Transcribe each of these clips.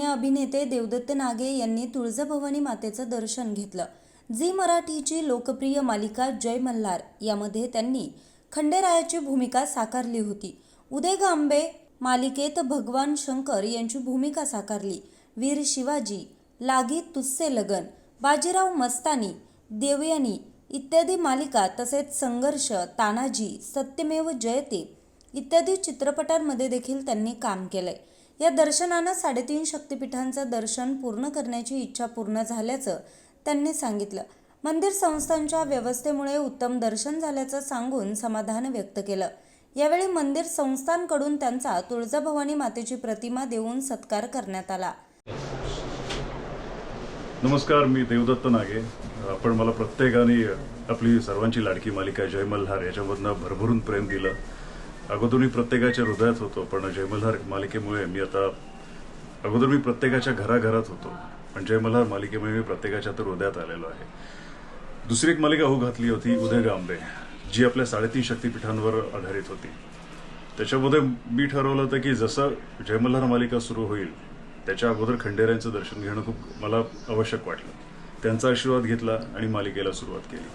सिने अभिनेते देवदत्त नागे यांनी तुळजाभवानी मातेचं दर्शन घेतलं. झी मराठीची लोकप्रिय मालिका जय मल्हार यामध्ये त्यांनी खंडेरायाची भूमिका साकारली होती. उदय गांबे मालिकेत भगवान शंकर यांची भूमिका साकारली. वीर शिवाजी लागी तुस्से लगन बाजीराव मस्तानी देवयानी इत्यादी मालिका तसेच संघर्ष तानाजी सत्यमेव जयते इत्यादी चित्रपटांमध्ये देखील त्यांनी काम केलंय. या दर्शनानं साडेतीन शक्तिपीठांचं दर्शन पूर्ण करण्याची इच्छा पूर्ण झाल्याचं त्यांनी सांगितलं. मंदिर संस्थांच्या व्यवस्थेमुळे उत्तम दर्शन झाल्याचं सांगून समाधान व्यक्त केलं. यावेळी मंदिर संस्थांकडून त्यांचा तुळजाभवानी मातेची प्रतिमा देऊन सत्कार करण्यात आला. नमस्कार मी देवदत्त नागे. आपण मला प्रत्येकाने आपली सर्वांची लाडकी मालिका जय मल्हार याच्यामधनं भरभरून प्रेम दिलं. अगोदर मी प्रत्येकाच्या हृदयात होतो पण जयमल्हार मालिकेमुळे मी आता अगोदर मी प्रत्येकाच्या घराघरात होतो. पण जयमल्हार मालिकेमुळे मी प्रत्येकाच्या तर हृदयात आलेलो आहे. दुसरी एक मालिका हो घातली होती उदय गांबे जी आपल्या साडेतीन शक्तिपीठांवर आधारित होती. त्याच्यामध्ये मी ठरवलं होतं की जसं जयमल्हार मालिका सुरू होईल त्याच्या अगोदर खंडेऱ्यांचं दर्शन घेणं खूप मला आवश्यक वाटलं. त्यांचा आशीर्वाद घेतला आणि मालिकेला सुरुवात केली.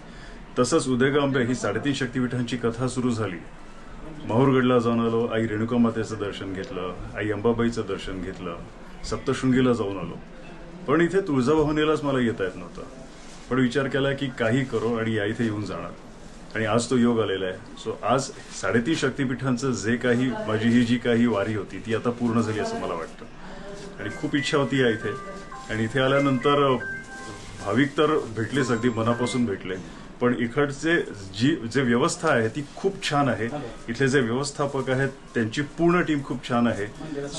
तसंच उदय गांबे ही साडेतीन शक्तीपीठांची कथा सुरू झाली. माहूरगडला जाऊन आलो आई रेणुका मातेचं दर्शन घेतलं आई अंबाबाईचं दर्शन घेतलं सप्तशृंगीला जाऊन आलो. पण इथे तुळजाभवानीलाच मला येता येत नव्हतं. पण विचार केला की काही करो आणि या इथे येऊन जाणार. आणि आज तो योग आलेला आहे. सो आज साडेतीन शक्तिपीठांचं जे काही माझी ही जी काही वारी होती ती आता पूर्ण झाली असं मला वाटतं. आणि खूप इच्छा होती या इथे. आणि इथे आल्यानंतर भाविक तर भेटलेच अगदी मनापासून भेटले. पण इकडचे जी जे व्यवस्था आहे ती खूप छान आहे. इथले जे व्यवस्थापक आहेत त्यांची पूर्ण टीम खूप छान आहे.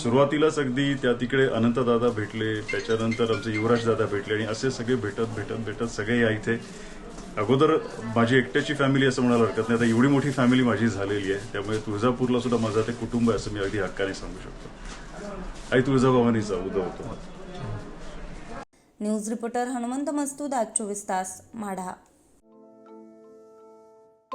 सुरुवातीलाच अगदी त्या तिकडे अनंतदादा भेटले त्याच्यानंतर आमचे युवराज दादा भेटले आणि असे सगळे भेटत भेटत भेटत सगळे या इथे. अगोदर माझी एकट्याची फॅमिली असं म्हणायला हरकत नाही. आता एवढी मोठी फॅमिली माझी झालेली आहे. त्यामुळे तुळजापूरला सुद्धा माझं ते कुटुंब आहे असं मी अगदी हक्काने सांगू शकतो. आई तुळजाभवानीचा उदय होतो. न्यूज रिपोर्टर हनुमंत मस्तूद आज चोवीस तास माढा.